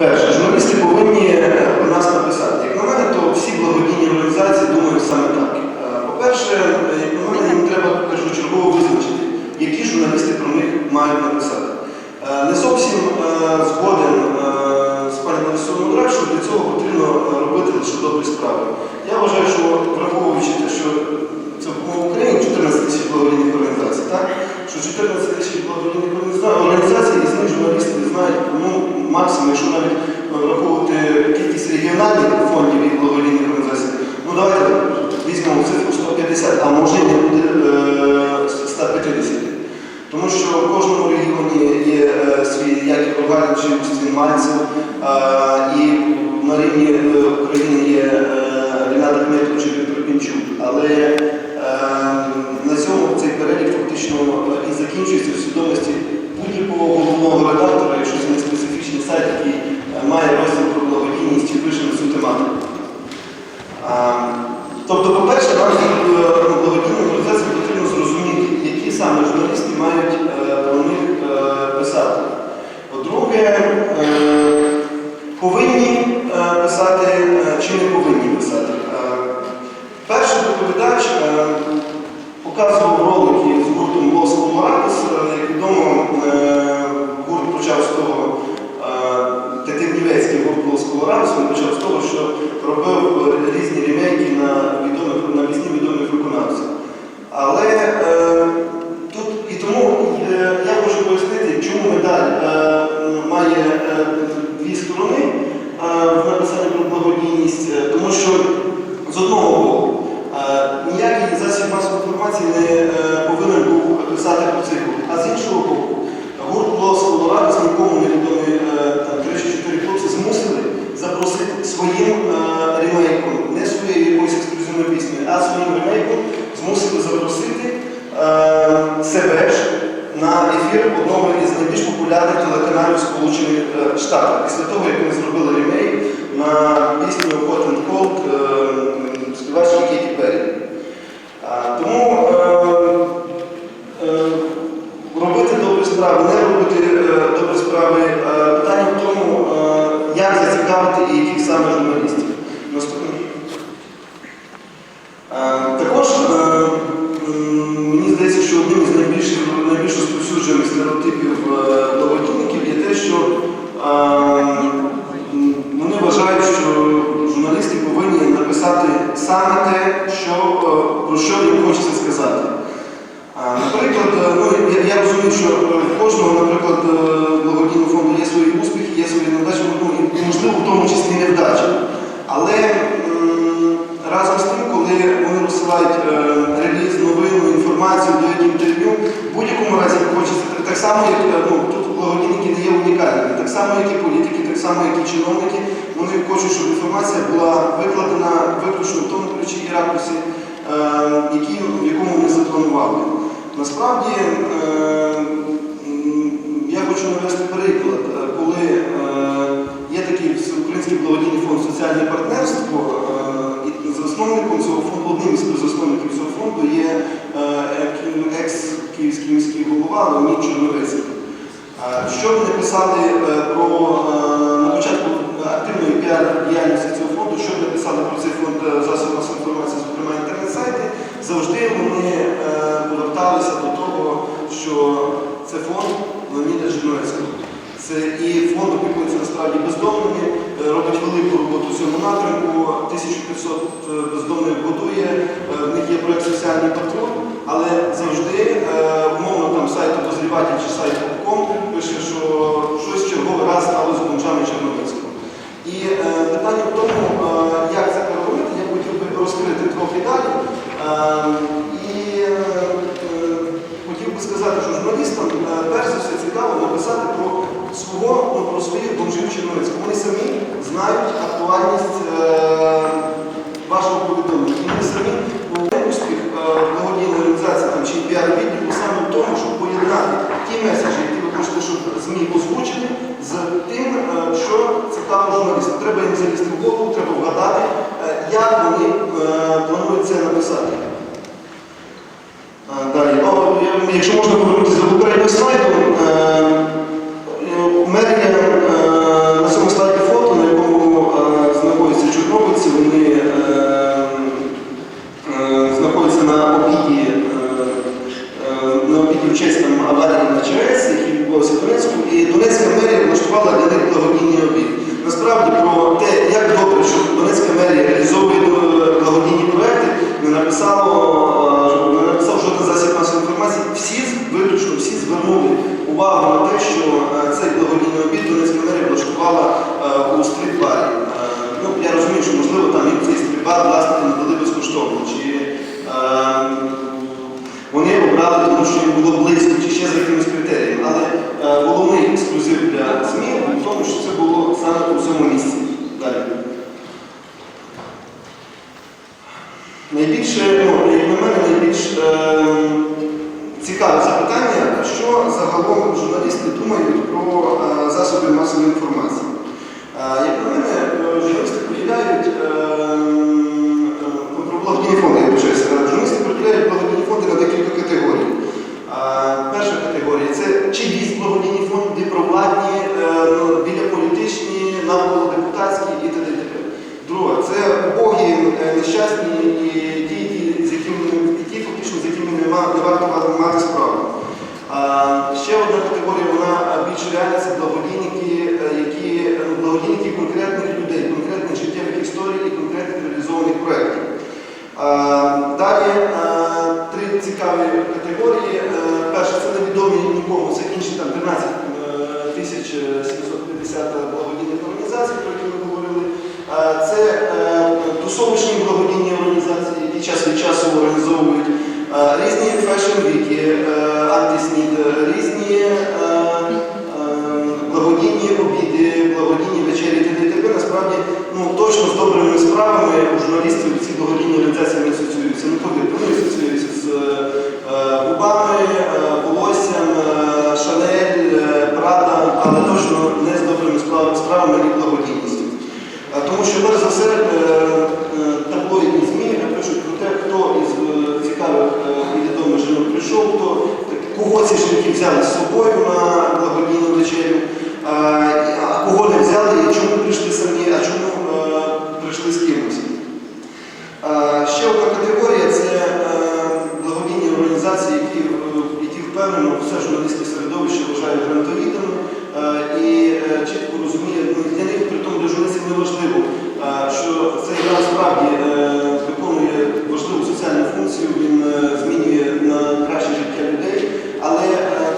Перше, журналісти повинні е, про нас написати. Як на мене, то всі благодійні організації думають саме так. Е, По-перше, е, як на мене, їм треба першочергово визначити, які журналісти про них мають написати. Е, Не зовсім е, згоден е, з пані Ларисою Мудрак, що для цього потрібно е, робити лише добрі справи. Я вважаю, що враховуючи те, що це в Україні 14 тисяч благодійних організацій, так? що 14 тисяч благодійних організа- організацій, із них журналісти знають ну, максимум, якщо навіть е, враховувати кількість регіональних фондів і благодійних організацій, ну давайте візьмемо цифру 150, а може не буде е, 150. Тому що в кожному регіоні є е, свій як і Рогалін чи е, і на рівні е, України є е, Ріната Кметов чи Віктор Пінчук. Але е, на цьому цей перелік фактично е, і закінчується інформації не е, повинен був писати про циклу. а з іншого боку, гурт Лос Колорадо з нікому невідомі е, там, 3-4 хлопці змусили запросити своїм написати саме те, що, е, про що їм хочеться сказати. Наприклад, е, ну, я, я розумію, що е, в кожного, наприклад, благодійного фонду є свої успіхи, є свої невдачі, ну, і, можливо, в тому числі невдачі. Але разом з тим, коли вони розсилають реліз, новину, інформацію, дають інтерв'ю, в будь-якому разі хочеться так, само, як ну, тут благодійники не є унікальними, так само, як і політики, так само, як і чиновники, вони хочуть, щоб інформація була в тому ключі і ракурсі, е, які, в якому вони запланували. Насправді, е, я хочу навести приклад, е, коли е, є такий Всеукраїнський благодійний фонд соціальне партнерство, і засновником цього фонду, одним із засновників цього фонду є екс-київський міський голова Леонід Чорновицький. Що вони писали про на початку активної піар-діяльності черговий з бомжами Чорнобильського. І е, питання в тому, е, як це переробити, я хотів би розкрити трохи далі. Е, і е, хотів би сказати, що журналістам е, перш за все цікаво написати про свого, ну, про своїх бомжів Чернівецького. Вони самі знають актуальність е, вашого повідомлення. І вони самі ну, успіх е, благодійної організації там, чи піар-відділу саме в тому, щоб поєднати ті меседжі, які ви хочете, щоб ЗМІ озвучили, з тим, е, що цікаво журналістам. Треба їм залізти в голову, треба вгадати, е, як вони е, планують це написати. Далі, якщо можна Е, цікаве запитання, що загалом журналісти думають про е, засоби масової інформації. Е, як на мене, Далі е, три цікаві категорії. Е, Перша це невідомі нікому, це інші там 13 е, тисяч 750 благодійних організацій, про які ми говорили. Це тусовочні благодійні організації, які час від часу організовують різні фешн-віки, антиснід, різні благодійні обіди, благодійні вечері т.д. Насправді ну, точно з добрими справами у журналістів ці все журналістське середовище вважають грантовідами е, і е, чітко розуміє, ну, для них при тому для журналістів не важливо, е, що цей грант справді виконує важливу соціальну функцію, він змінює на краще життя людей, але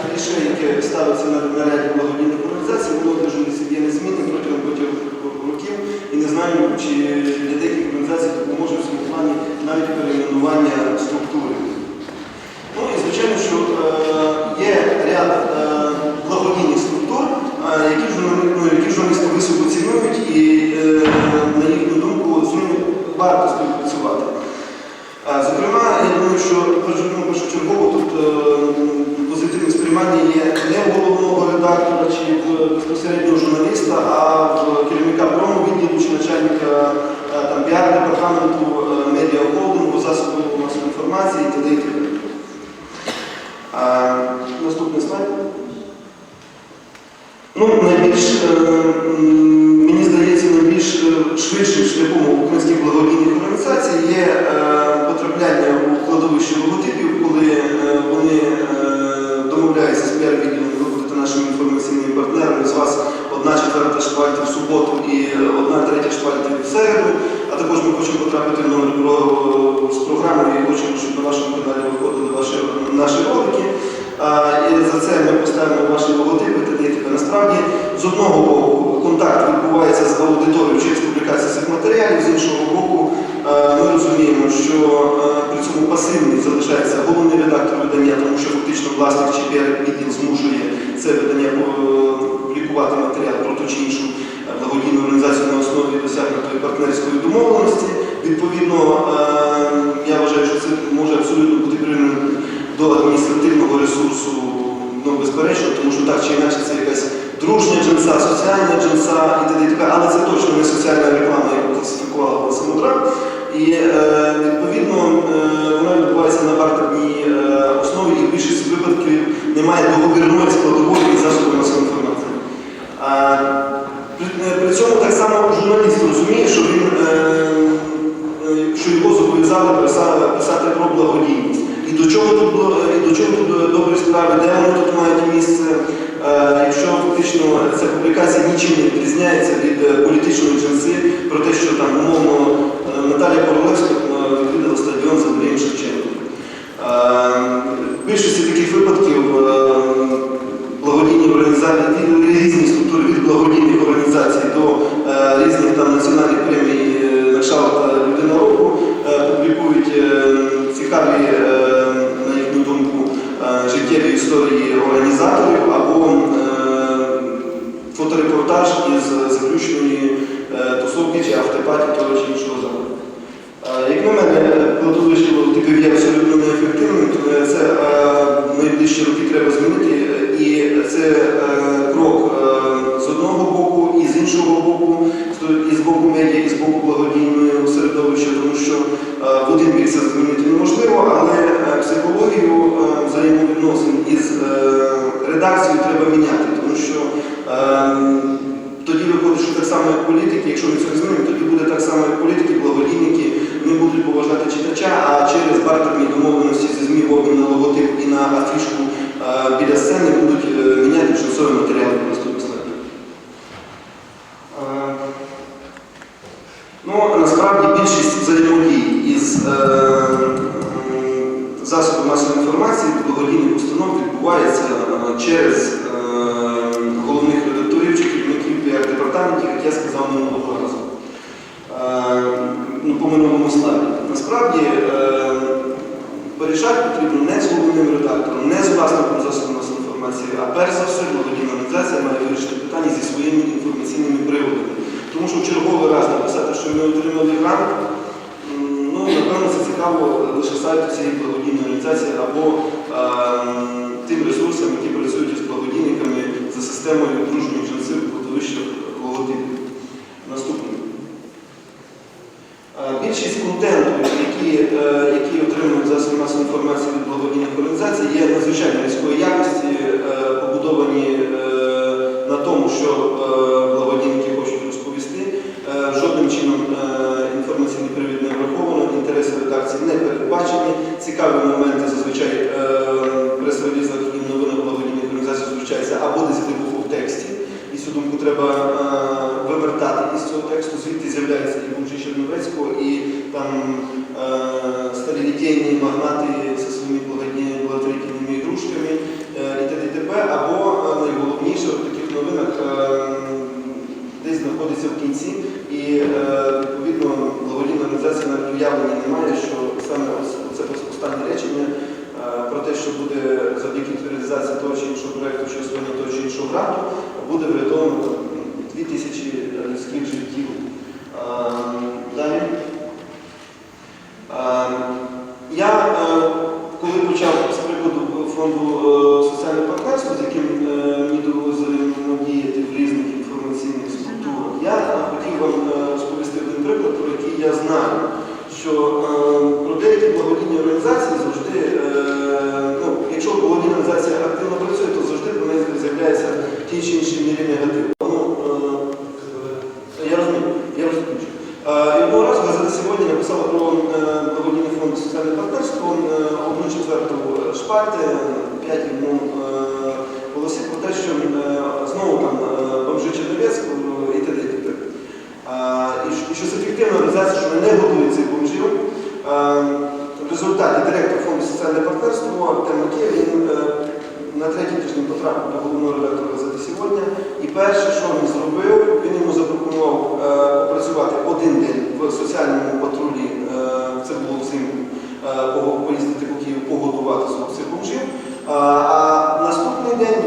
кліше, яке ставиться на, ряді благодійних організацій, воно для журналістів є незмінним протягом багатьох років і не знаю, чи для деяких організацій допоможе в цьому плані навіть перейменування структури. Ну і звичайно, що там, піар-департаменту, е, медіа-холдингу, засобів масової інформації і т.д. Наступний слайд. Ну, найбільш, е, мені здається, найбільш е, швидшим шляхом українських благодійних організацій є одна в середу. А також ми хочемо потрапити з програмою і хочемо, щоб на вашому каналі виходили ваші, наші ролики. А, І за це ми поставимо ваші логотипи та т.п. Насправді, з одного боку, контакт відбувається з аудиторією через публікацію цих матеріалів, з іншого боку, ми розуміємо, що при цьому пасивний залишається головний редактор видання, тому що фактично власник чи відділ змушує це видання е, публікувати матеріал про ту чи іншу благодійну організацію на партнерської домовленості. Відповідно, е, я вважаю, що це може абсолютно бути прирівняно до адміністративного ресурсу, ну безперечно, тому що так чи інакше це якась дружня джинса, соціальна джинса і т.д. Але це точно не соціальна реклама, яку класифікувала самодра. І е, відповідно е, вона відбувається на бартерній е, основі і в більшості випадків немає договірної складової більшості таких випадків е, благодійні організації, різні структури від благодійних організацій до е, різних там національних премій е, на кшталт е, людина року публікують цікаві, на їхню думку, життєві історії організаторів або фоторепортаж із заключної е, тусовки чи автопаті того чи іншого. Е, Як на мене, кладовище логотипів є абсолютно біля сцени будуть е, міняти джинсові матеріали просто безплатно. Е, Ну, насправді більшість взаємодій із е, засобів масової інформації благодійних установ відбувається через головних редакторів чи керівників піар-департаментів, як я сказав минулого разу. Ну, по минулому слайді. Насправді порішати потрібно не з головним редактором, не з власником засобів масової інформації, а перш за все благодійна організація має вирішити питання зі своїми інформаційними приводами. Тому що в черговий раз написати, що ми отримали грант, ну, напевно, це цікаво лише сайту цієї благодійної організації або ем, тим ресурсам, які працюють із благодійниками за системою дружніх джинсів кладовища логотипів. Наступне. Е, Більшість контенту, які, е, які отримують засоби масової інформації від благодійних організацій, є надзвичайно низької якості, е, побудовані е, на тому, що благодійники хочуть розповісти. Жодним чином інформаційний привід не враховано, інтереси редакції не передбачені. Цікаві моменти зазвичай в прес-релізах і новинах благодійних організацій зустрічаються або десь глибоко в тексті. І цю думку треба вивертати із цього тексту, звідти з'являється і бомжі Черновецького, і там е, старі ті чи інші мірі негативу. Ну, е, я розумію, я вже закінчу. Е, одного разу газета сьогодні написала про е, благодійний фонд соціальне партнерство, е, одну четверту шпальти, п'ять е, голосів про те, що е, знову там е, бомжи Черновецьку і т.д. і. Е, що- це фіктивна організація, що не готують цих бомжів. Е, В результаті директор фонду соціальне партнерство Темаке, він е, на третій тиждень потрапив до головного редактора сьогодні. І перше, що він зробив, він йому запропонував е, попрацювати один день в соціальному патрулі, це було взимку, поїздити по Києву, погодувати цих бомжів. А, наступний день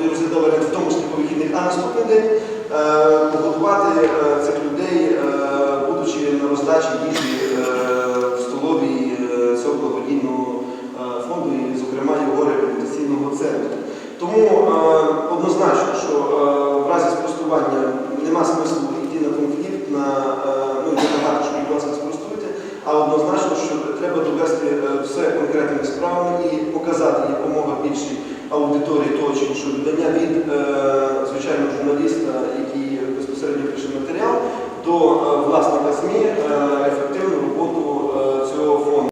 він розглядав в тому числі по вихідних, а наступний день е, погодувати е, цих людей, будучи на роздачі їжі в столовій цього благодійного фонду, і, зокрема, його реабілітаційного центру. Тому однозначно, що е, в разі спростування нема смислу йти на конфлікт, на е, ну і вимагати, що будь ласка, а однозначно, що треба довести е, все конкретними справами і показати якомога більшій аудиторії того чи іншого видання від звичайного журналіста, який безпосередньо пише матеріал, до власника ефективно